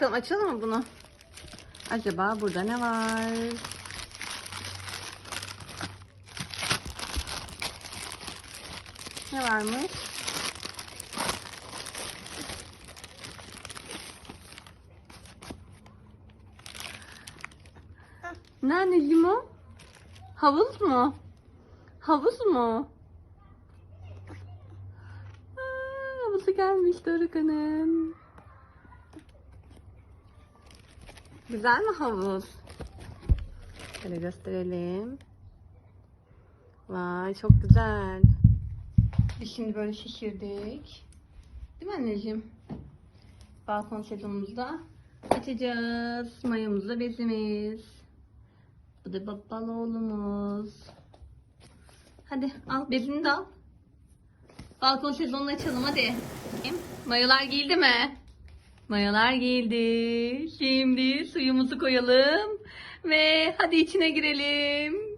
bakalım açalım mı bunu? Acaba burada ne var? Ne varmış? Ne anneciğim o? Havuz mu? Havuz mu? Aa, havuzu gelmiş Doruk Hanım. Güzel mi havuz? Şöyle gösterelim. Vay çok güzel. Biz şimdi böyle şişirdik. Değil mi anneciğim? Balkon sezonumuzda açacağız. Mayamızda bezimiz. Bu da babbal oğlumuz. Hadi al bezini de al. Balkon sezonunu açalım hadi. Mayolar giyildi mi? Mayolar giyildi. Şimdi suyumuzu koyalım. Ve hadi içine girelim.